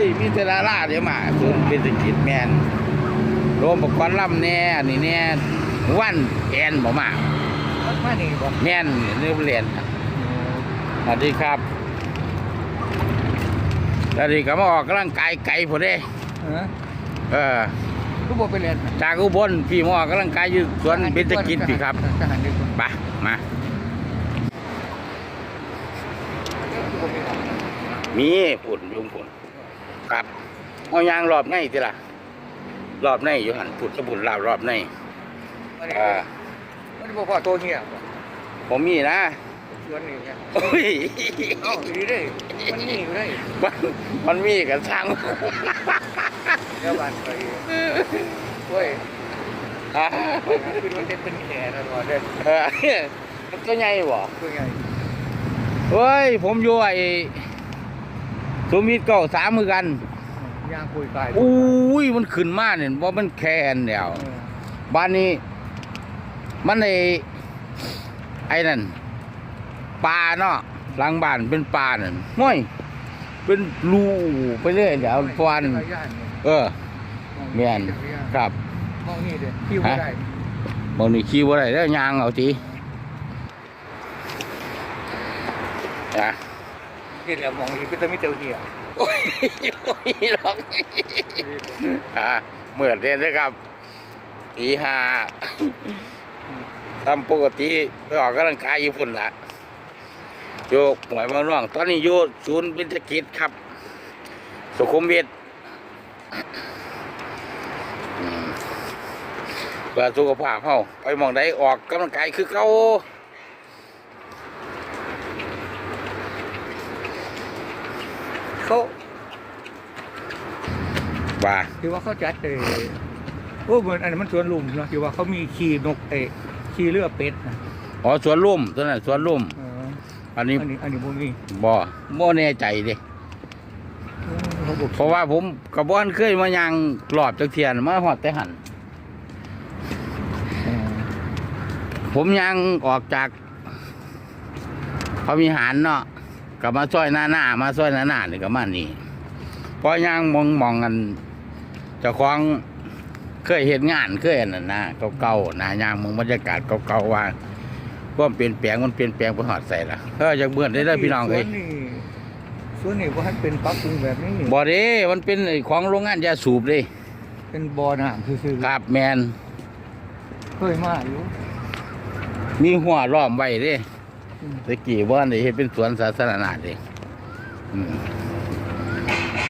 ยมีแต่ดาราเดี๋ยวมาศูนย์เป็นสกิจแมนโรมประกอบลำแน่อันนี่แน่วันแอนบ่มามานี่บอกแม่นเรื่องเรียนสวัสดีครับสวัสดีก็มาออกกำลังกายไกลพอดีเออเออทุกบ่ไปเรียนจากอุบลพี่มาออกกำลังกายอยู่สวนเบญจกิจพี่ครับทหารดีกว่าไปมามีผุนยุงผุน ครับเอายางรอบในทีละรอบในอยู่หันผุดสบุนลาวรอบในมันอ่ามันบอกว่าตัวเหี้ยผมมีนะชวนนี่เนี่ยโอ้ยเอ้าดีเด้มันนี่อยู่ได้มันมันมีกันช่างเดี๋ยวบ้านไปเว้ยอ่าคือมันเป็นแขนตลอดเด้อเออมันตัวใหญ่บ่คือไงเฮ้ย ผมอยู่ไอ้ สุมิตรเก่าสามมือกันยางคุยกายอุ้ยมันขึ้นมาเนี่ยว่ามันแคนเดียวเออบ้านนี้มันไอ้ไอ้นั่นปลาเนาะหลังบ้านเป็นปลานั่นห้อยเป็นรูไปเรื่อยเดี๋ยวฟวันจักรยานเนี่ยเออแม่นจักรยานครับมองนี่เด้อคิวบ่ได้บางทีขี่ว่าไรแล้วยางเอาทีอะ นี่แหละมองนี่เป็นตะมิเตอเหี้ยโอ้ยโอ้ยหรอกอะเหมือนเดิมเลยครับตีห้าทำปกติไปออกกำลังกายอยู่ฝุ่นละอยู่หวยบางร่วงตอนนี้อยู่ศูนย์วิทยกิจครับ สุขุมวิทเพื่อสุขภาพเฮาไปมองใดออกกำลังกายคือเขา เขาว่าคือว่าเขาจัดเออโอ้เหมือนอันนั้นมันสวนลุมเนาะคือว่าเขามีขี่นกเออขี่เรือเป็ดนะอ๋อสวนลุ่มตัวนั้นสวนลุ่ม เอออันนี้อันนี้อันนี้บ่มีบ่บ่แน่ใจเด้เขาบอกเพราะว่าผมกระบอนเคยมายังหลอบจักเทียนมาหอดแต่หันเออผมยังออกจากเขามีหารเนาะ กับมาซอยหน้าหน้ามาซอยหน้าหน้านี่ก็มานี่เพราะยังมองมองกันเจ้าของเคยเห็นงานเคยอันนั้นนะเก่าๆนะยางมองบรรยากาศเก่าๆว่าความเปลี่ยนแปลงมันเปลี่ยนแปลงไปหอดใส่ละเออจากเบื่อได้เลยพี่น้องเอ้ยสวนนี่สวนนี่ว่าให้เป็นปรั๊บปรุงแบบนี้บ่เด้มันเป็นไอ้ของโรงงานยาสูบเด้เป็นบ่อน้ำคือๆครับแมนเคยมาอยู่มีหัวล้อมไว้เด้อืม ตะกี้ว่านี่เฮ็ดเป็นสวนสาธารณะเด้อืม